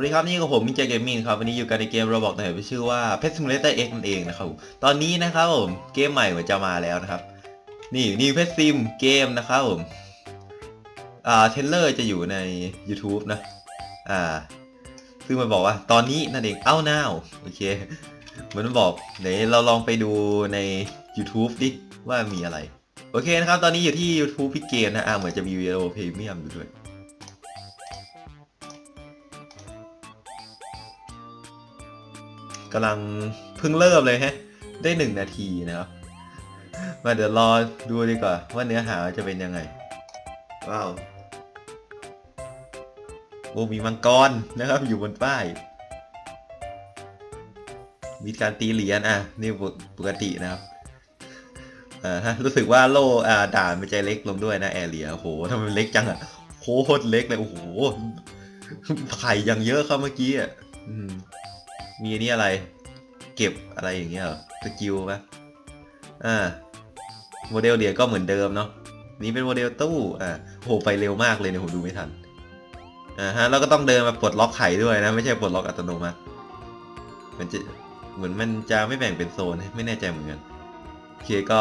วัสดีครับนี่กับผมมินเจเกมมิ่งครับวันนี้อยู่กันในเกมเราบอกหน่อยที่ชื่อว่า Pet Simulator X นั่นเองนะครับตอนนี้นะครับผมเกมใหม่มันจะมาแล้วนะครับ นี่นี่ Pet Sim เกมนะครับผมอ่าเทเลอร์จะอยู่ใน YouTube นะอ่าซึ่งมันบอกว่าตอนนี้นั่นเองเอ้า now โอเคเหมือนมันบอกเดี๋ยวเราลองไปดูใน YouTube ดิว่ามีอะไร โอเคนะครับ ตอนนี้อยู่ที่ YouTube พี่เกมนะอ่าเหมือนจะมีวิดีโอพรีเมียมอยู่ด้วย กำลังเพิ่งเริ่มเลยฮะ ได้หนึ่งนาทีนะครับ มาเดี๋ยวรอดูดีกว่า ว่าเนื้อหาจะเป็นยังไง ว้าวโอ้มีมังกรนะครับ อยู่บนป้าย มีการตีเหรียญอะ นี่ปกตินะครับอ่าฮะรู้สึกว่าโล่อ่าด่านมันจะเล็กลงด้วยนะแอเรียโอ้โหทำไมมันเล็กจังอะโคตรเล็กเลยโอ้โหไข่ยังเยอะครับเมื่อกี้อะอื มีนี่อะไร เก็บอะไรอย่างเงี้ยเหรอสกิลปะอ่าโมเดลเหรียญก็เหมือนเดิมเนาะนี่เป็นโมเดลตู้อ่าโหไปเร็วมากเลยเนี่ยผมดูไม่ทันอ่าฮะแล้วก็ต้องเดินมาปลดล็อกไข่ด้วยนะ ไม่ใช่ปลดล็อกอัตโนมัติมันจะเหมือนมันจะไม่แบ่งเป็นโซนไม่แน่ใจเหมือนกันโอเคก็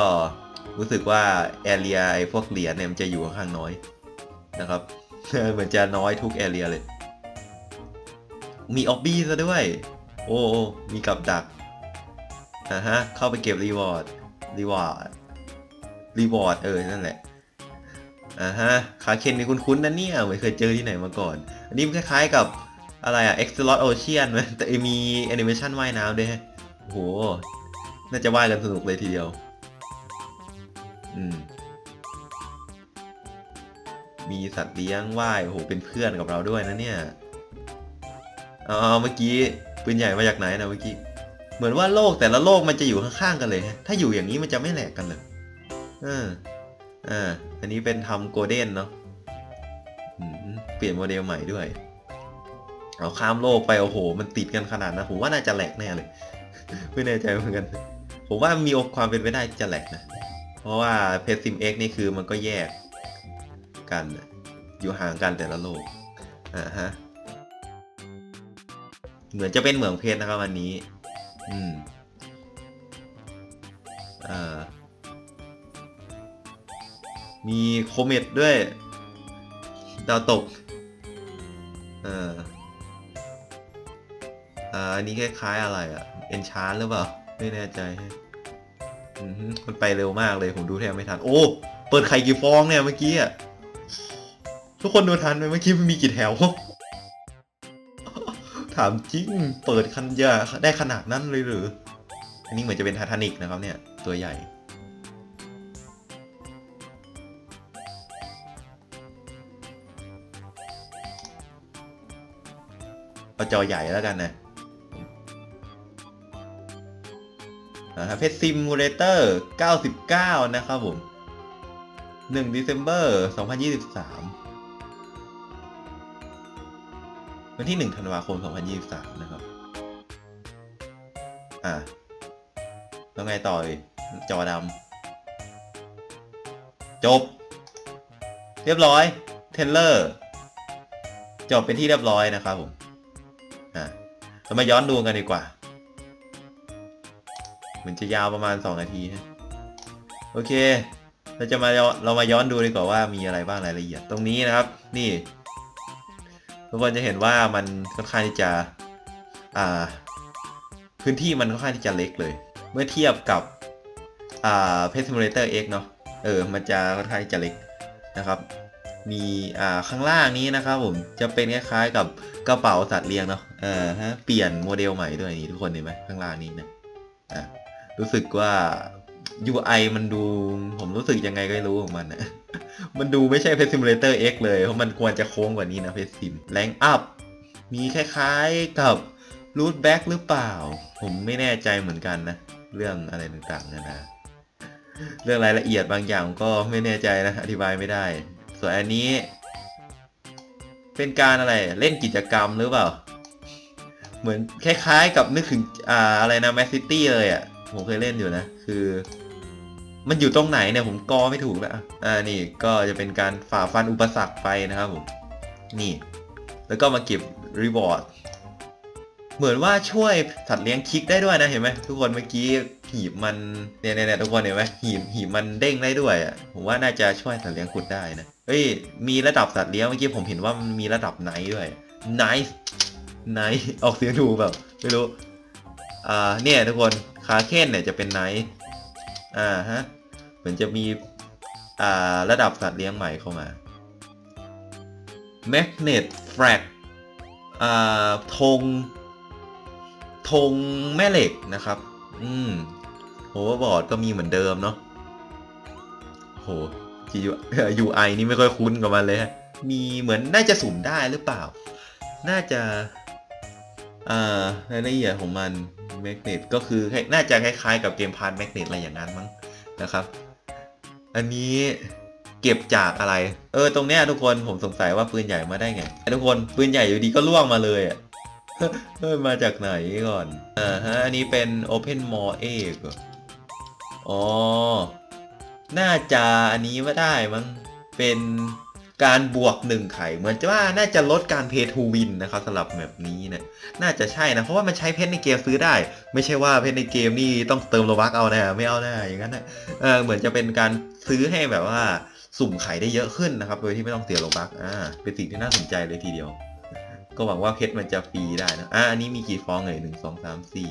รู้สึกว่าแอเรียไอ้พวกเหรียญเนี่ยมันจะอยู่ข้างน้อยนะครับเหมือนจะน้อยทุกแอเรียเลย มีออบบี้ซะด้วย โอ้โอ้มีกับดักอ่าฮะ เข้าไปเก็บรีวอร์ด รีวอร์ด รีวอร์ด เออ นั่นแหละอ่าฮะ คาเคนนี่คุ้นๆนะเนี่ยไม่เคยเจอที่ไหนมาก่อน อันนี้มันคล้ายๆกับอะไรอะ e x l o t Ocean ไหมแต่มีแอนิเมชันว่ายน้ำด้วยฮะโอ้โห น่าจะว่ายกันสนุกเลยทีเดียว อืม มีสัตว์เลี้ยงว่าย โอ้โห เป็นเพื่อนกับเราด้วยนะเนี่ย อ๋อ เมื่อกี้ ปืนใหญ่มาจากไหนนะเมื่อกี้ เหมือนว่าโลกแต่ละโลกมันจะอยู่ข้างๆกันเลยฮะ ถ้าอยู่อย่างนี้มันจะไม่แหลกกันเลยเอออ่า อันนี้เป็นทำโกลเด้นเนาะเปลี่ยนโมเดลใหม่ด้วย เอาข้ามโลกไปโอ้โห มันติดกันขนาดนะผมว่าน่าจะแหลกแน่เลย ไม่แน่ใจเหมือนกัน ผมว่ามีความเป็นไปได้จะแหลกนะ เพราะว่าเพซิมเอ็กนี่คือมันก็แยกกันนะอยู่ห่างกันแต่ละโลก อ่าฮะ เหมือนจะเป็นเหมืองเพชรนะครับวันนี้ อืม เอ่ามีโคเมตด้วย ดาวตก เอ่าอ่าอันนี้คล้ายๆอะไรอะ่ะ เอนชานหรือเปล่า ไม่แน่ใจฮะอือฮึมันไปเร็วมากเลย ผมดูแทบไม่ทัน โอ้ เปิดไข่กี่ฟองเนี่ยเมื่อกี้อะ ทุกคนดูทันไหมเมื่อกี้มันมีกี่แถว ถามจริง เปิดคันยาได้ขนาดนั้นเลยหรือ อันนี้เหมือนจะเป็นไททานิกนะครับเนี่ย ตัวใหญ่ เอาจอใหญ่แล้วกันนะนะครับเพชรซิมูเลเตอร์ 99 นะครับผม1 December 2023 วันที่ 1 ธันวาคม 2023 นะครับ อะแล้วไงต่ออีกจอดำจบ เรียบร้อย เทนเลอร์ จบเป็นที่เรียบร้อยนะครับผม อะเรามาย้อนดูกันดีกว่า เหมือนจะยาวประมาณ 2 นาทีฮะโอเค เราจะมาเรามาย้อนดูดีกว่าว่ามีอะไรบ้างรายละเอียด ตรงนี้นะครับ นี่ ทุกคนจะเห็นว่ามันค่อนข้างที่จะอ่าพื้นที่มันค่อนข้างที่จะเล็กเลย เมื่อเทียบกับอ่า Pet Simulator X เนาะเออมันจะค่อนข้างที่จะเล็กนะครับมีอ่าข้างล่างนี้นะครับผมจะเป็นคล้ายๆกับกระเป๋าสัตว์เลี้ยงเนาะเออฮะเปลี่ยนโมเดลใหม่ด้วยนี่ทุกคนเห็นไหมข้างล่างนี้นะอะรู้สึกว่า UI มันดูผมรู้สึกยังไงก็ไม่รู้ของมันนะ มันดูไม่ใช่ Pet Simulator X เลย เพราะมันควรจะโค้งกว่านี้นะ Pet Sim Rank Up มีคล้ายๆกับ Root Back หรือเปล่า ผมไม่แน่ใจเหมือนกันนะ เรื่องอะไรต่างๆนะนะ เรื่องรายละเอียดบางอย่างก็ไม่แน่ใจนะ อธิบายไม่ได้ ส่วนอันนี้ เป็นการอะไรเล่นกิจกรรมหรือเปล่า เหมือนคล้ายๆกับนึกถึงอ่าอะไรนะ Mac City เลยอะ่ะ ผมเคยเล่นอยู่นะ คือ มันอยู่ตรงไหนเนี่ยผมกอไม่ถูกแล้วอะอ่านี่ก็จะเป็นการฝ่าฟันอุปสรรคไปนะครับผมนี่ แล้วก็มาเก็บรีวอร์ดเหมือนว่าช่วยสัตว์เลี้ยงคลิกได้ด้วยนะเห็นไหมทุกคนเมื่อกี้หีบมันเนี่ยเนี่ยเนี่ยทุกคนเห็นไหมหีบหีบมันเด้งได้ด้วยอะผมว่าน่าจะช่วยสัตว์เลี้ยงขุดได้นะเฮ้ยมีระดับสัตว์เลี้ยงเมื่อกี้ผมเห็นว่ามันมีระดับไนท์ด้วยไนท์ไนท์ออกเสียงถูกแบบไม่รู้อ่าเนี่ยทุกคนคาเคนเนี่ยจะเป็นไนท์อ่าฮะ เหมือนจะมีอ่าระดับสัตว์เลี้ยงใหม่เข้ามา Magnet Flag อ่าธงธงแม่เหล็กนะครับ อืมโฮเวอร์บอร์ดก็มีเหมือนเดิมเนาะโห UI นี่ไม่ค่อยคุ้นกับมันเลยฮะมีเหมือนน่าจะสุ่มได้หรือเปล่า น่าจะอ่ารายละเอียดของมัน Magnet ก็คือน่าจะคล้ายๆกับเกมพาร์ท Magnet อะไรอย่างนั้นมั้งนะครับ อันนี้เก็บจากอะไร เออ ตรงเนี้ยทุกคนผมสงสัยว่าปืนใหญ่มาได้ไง ทุกคนปืนใหญ่อยู่ดีก็ล่วงมาเลยอะเฮ้ยมาจากไหนก่อน อ่าฮะ อันนี้เป็น Open m o r e เอกอ๋อ น่าจะอันนี้ไม่ได้มั้ง เป็นการบวกหนึ่งไข่ เหมือนจะว่าน่าจะลดการเพย์ทูวินนะครับสำหรับแบบนี้เนี่ย น่าจะใช่นะ เพราะว่ามันใช้เพชรในเกมซื้อได้ ไม่ใช่ว่าเพชรในเกมนี่ต้องเติมโลบักเอานะ ไม่เอานะอย่างนั้นนะเออเหมือนจะเป็นการ ซื้อให้แบบว่าสุ่มไข่ได้เยอะขึ้นนะครับ โดยที่ไม่ต้องเสียโลบักอ่าเป็นสิ่งที่น่าสนใจเลยทีเดียว ก็หวังว่าเพชรมันจะฟรีได้นะอะอันนี้มีกี่ฟองเลยหนึ่งสองสามสี่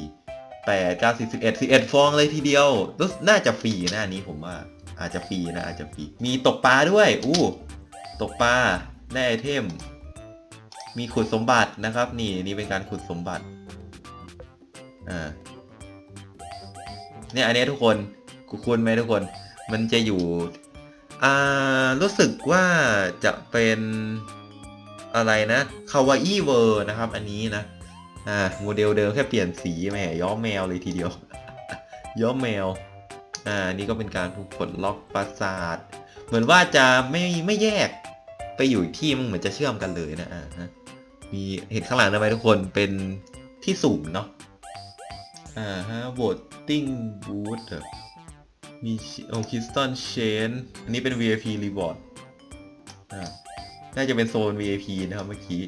แปดเก้าสิบสิบเอ็ดสิบเอ็ดฟองเลยทีเดียวรู้สึกน่าจะฟรีนะอันนี้ผมว่าอาจจะฟรีนะอาจจะฟรีมีตกปลาด้วย อู้ ตกปลาได้ไอเทม มีขุดสมบัตินะครับ นี่นี่เป็นการขุดสมบัติอ่าเนี่ยอันนี้ทุกคนคุณไหมทุกคน มันจะอยู่ อ่า รู้สึกว่าจะเป็นอะไรนะคาวาอิเวอร์นะครับ อันนี้นะ อ่า โมเดลเดิมแค่เปลี่ยนสีแหมย้อมแมวเลยทีเดียว ย้อมแมว อ่า นี่ก็เป็นการปลดล็อกปราสาท เหมือนว่าจะไม่ไม่แยกไปอยู่ที่มันเหมือนจะเชื่อมกันเลยนะ อ่าฮะมีเห็นข้างหลังได้ไหมทุกคนเป็นที่สุ่มเนาะ อ่าฮะ voting booth เหรอ มีโอคิสตันเชนอันนี้เป็น VIP reward อ่าน่าจะเป็นโซน VIP นะครับเมื่อกี้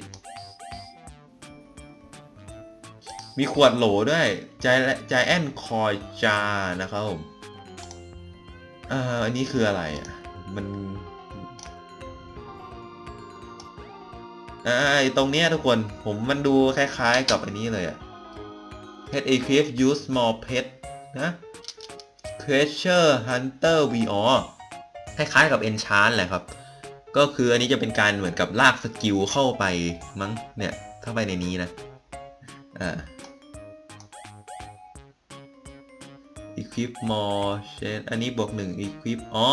มีขวดโหลด้วยใจใจแอนคอยจานะครับผมอ่าอันนี้คืออะไรอะ มันอ่าไอตรงเนี้ยทุกคนผมมันดูคล้ายๆกับอันนี้เลยอะ Pet Equip Use Small Pet นะ Treasure Hunter VR คล้ายๆกับ Enchant แหละครับ ก็คืออันนี้จะเป็นการเหมือนกับลากสกิลเข้าไปมั้งเนี่ยเข้าไปในนี้นะอ่า equip more chain อันนี้บวกหนึ่ง equip อ๋อ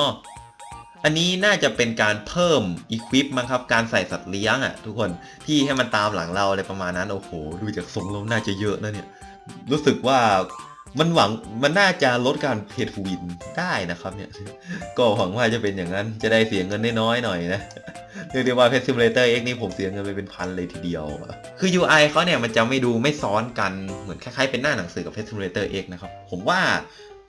อันนี้น่าจะเป็นการเพิ่ม equip มั้งครับ การใส่สัตว์เลี้ยงอะ่ะ ทุกคน ที่ให้มันตามหลังเราอะไรประมาณนั้น โอ้โห ดูจากทรงแล้วน่าจะเยอะนะเนี่ย รู้สึกว่า มันหวังมันน่าจะลดการเพทวินได้นะครับเนี่ย ก็หวังว่าจะเป็นอย่างนั้น จะได้เสียเงินน้อยหน่อยนะเรียกได้ว่า Pet Simulator X นี่ผมเสียเงินไปเป็นพันเลยทีเดียว คือ UI เขาเนี่ยมันจะไม่ดูไม่ซ้อนกันเหมือนคล้ายๆเป็นหน้าหนังสือกับ Pet Simulator X นะครับ ผมว่า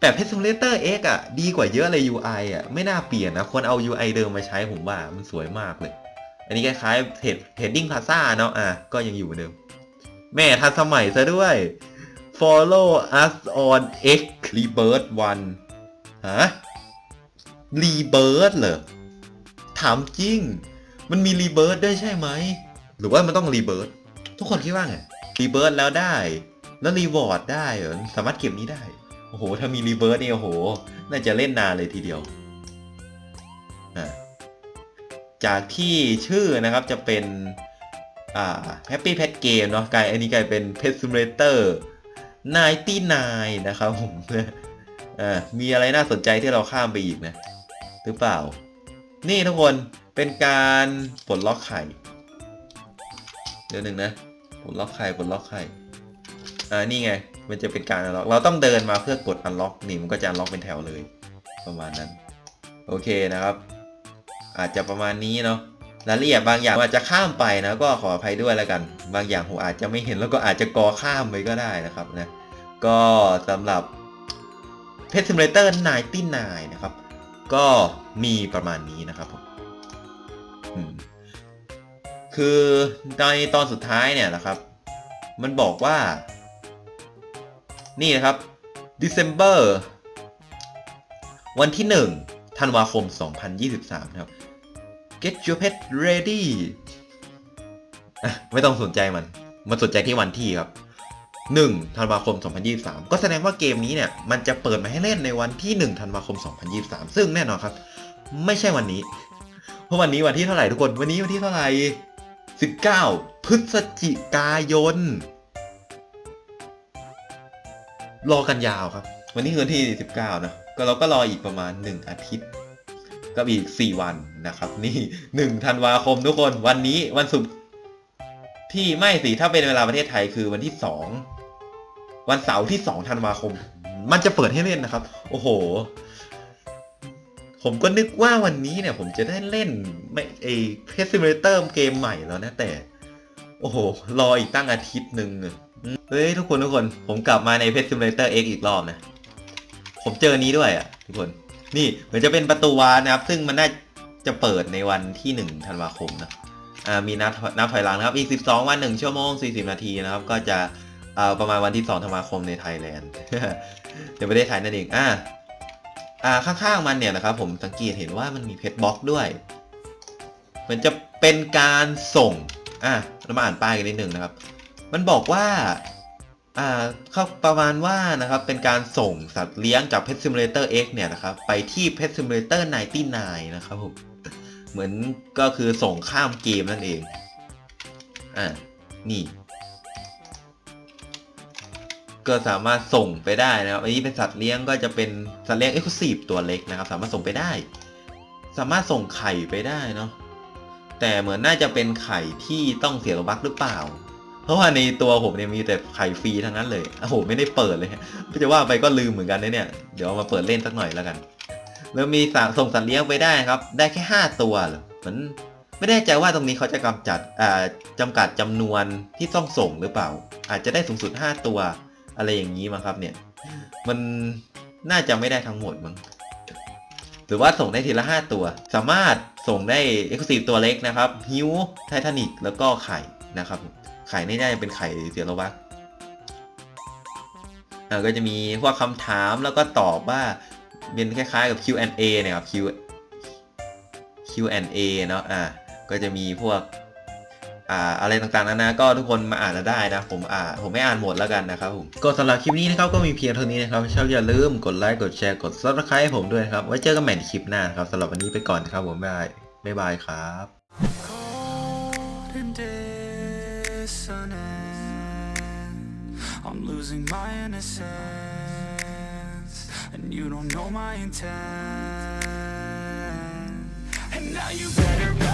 แต่ Pet Simulator X อะดีกว่าเยอะเลย UI อะไม่น่าเปลี่ยนนะควรเอา UI เดิมมาใช้ผมว่ามันสวยมากเลย อันนี้คล้ายๆเทรดเทรดดิ้งพาซ่าเนาะอะก็ยังอยู่เหมือนเดิม แม่ทันสมัยซะด้วย follow us on X rebirth one ฮะ rebirth เหรอ ถามจริง มันมี rebirth ด้ใช่ไหม หรือว่ามันต้อง rebirth ทุกคนคิดว่าไง rebirth แล้วได้ แล้ว reward ได้เหรอ สามารถเก็บนี้ได้ โอ้โห ถ้ามี rebirth เนี่ยโอ้โห น่าจะเล่นนานเลยทีเดียว อะจากที่ชื่อนะครับจะเป็น อ่า Happy Pet Game เนาะกลายอันนี้กลายเป็น Pet Simulator 99นายนะครับผมอ่ามีอะไรน่าสนใจที่เราข้ามไปอีกนะ หรือเปล่า นี่ทุกคนเป็นการปลดล็อกไข่ เดี๋ยวหนึ่งนะปลดล็อกไข่ปลดล็อกไข่อ่านี่ไง มันจะเป็นการล็อก เราต้องเดินมาเพื่อกดอันล็อกนี่มันก็จะล็อกเป็นแถวเลย ประมาณนั้น โอเคนะครับ อาจจะประมาณนี้เนาะรายละเอียดบางอย่างอาจจะข้ามไปนะก็ขออภัยด้วยแล้วกัน บางอย่างผมอาจจะไม่เห็นแล้วก็อาจจะกอข้ามไปก็ได้นะครับนะ ก็สำหรับ Pet Simulator 99 นะครับ ก็มีประมาณนี้นะครับผมคือในตอนสุดท้ายเนี่ยนะครับ มันบอกว่า นี่นะครับ December วันที่1ธันวาคม 2023 นะครับ Get your pet ready ไม่ต้องสนใจมันมาสนใจที่วันที่ครับ 1ธันวาคม 2023 ก็แสดงว่าเกมนี้เนี่ยมันจะเปิดมาให้เล่นในวันที่ 1 ธันวาคม 2023 ซึ่งแน่นอนครับ ไม่ใช่วันนี้ เพราะวันนี้วันที่เท่าไหร่ทุกคน วันนี้วันที่เท่าไหร่ 19 พฤศจิกายน รอกันยาวครับ วันนี้คือวันที่ 19 นะ ก็เราก็รออีกประมาณ 1 อาทิตย์ก็อีก 4 วันนะครับ นี่ 1 ธันวาคมทุกคน วันนี้วันศุกร์ที่ไม่สิถ้าเป็นเวลาประเทศไทยคือวันที่ 2 วันเสาร์ที่2ธันวาคม มันจะเปิดให้เล่นนะครับ โอ้โห ผมก็นึกว่าวันนี้เนี่ย ผมจะได้เล่นไม่ไอเพสซิมเลเตอร์เกมใหม่แล้วนะแต่ โอ้โห รออีกตั้งอาทิตย์หนึ่งเฮ้ย ทุกคนทุกคนผมกลับมาในเพสซิมเลเตอร์ X อีกรอบนะ ผมเจอนี้ด้วยอะ ทุกคน นี่เหมือนจะเป็นประตูวานะครับ ซึ่งมันน่าจะเปิดในวันที่1ธันวาคมนะอ่ามีนับนับถอยหลังนะครับ อีก 12 วัน 1 ชั่วโมง 40 นาทีนะครับ ก็จะ ประมาณวันที่2ธันวาคมในไทยแลนด์ในประเทศไทยนั่นเองอ่าอ่าข้างๆมันเนี่ยนะครับผมสังเกตเห็นว่ามันมีเพชรบล็อกด้วย มันจะเป็นการส่งอะเรามาอ่านป้ายกันนิดนึงนะครับ มันบอกว่าอ่าเขาประมาณว่านะครับเป็นการส่งสัตว์เลี้ยงจาก Pet Simulator X เนี่ยนะครับไปที่ Pet Simulator 99นะครับผมเหมือนก็คือส่งข้ามเกมนั่นเองอ่านี่ ก็สามารถส่งไปได้นะครับ อันนี้เป็นสัตว์เลี้ยงก็จะเป็นสัตว์เลี้ยง Exclusive ตัวเล็กนะครับ สามารถส่งไปได้ สามารถส่งไข่ไปได้เนาะ แต่เหมือนน่าจะเป็นไข่ที่ต้องเสียโลบักหรือเปล่า เพราะว่าในตัวผมเนี่ยมีแต่ไข่ฟรีทั้งนั้นเลยโอ้โหไม่ได้เปิดเลยจะว่าไปก็ลืมเหมือนกันนะเนี่ย เดี๋ยวมาเปิดเล่นสักหน่อยแล้วกัน แล้วมีสส่งสัตว์เลี้ยงไปได้ครับ ได้แค่ 5 ตัวเหรอเหมือนไม่แน่ใจว่าตรงนี้เขาจะกำจัดจำกัดจำนวนที่ต้องส่งหรือเปล่า อาจจะได้สูงสุด 5 ตัว อะไรอย่างนี้มั้งครับเนี่ย มันน่าจะไม่ได้ทั้งหมดมั้งหรือว่าส่งได้ทีละ 5 ตัว สามารถส่งได้เอ็กซ์คลูซีฟตัวเล็กนะครับฮิวไททานิกแล้วก็ไข่นะครับไข่นี่น่าจะเป็นไข่เสียโลบักอ่าก็จะมีพวกคำถามแล้วก็ตอบว่าเป็นคล้ายๆกับ Q&A เนี่ยครับ Q Q&A เนาะอ่าก็จะมีพวก อ่าอะไรต่างๆนานาก็ทุกคนมาอ่านแล้ได้นะ ผมอ่าผมไม่อ่านหมดแล้วกันนะครับผมก็สำหรับคลิปนี้นะครับก็มีเพียงเท่านี้นะครับชอบอย่าลืมกดไลค์กดแชร์กดซับสไครต์ให้ผมด้วยครับไว้เจอกันใหม่ในคลิปหน้าครับสำหรับวันนี้ไปก่อนครับผมบายบายบายครับ And now you better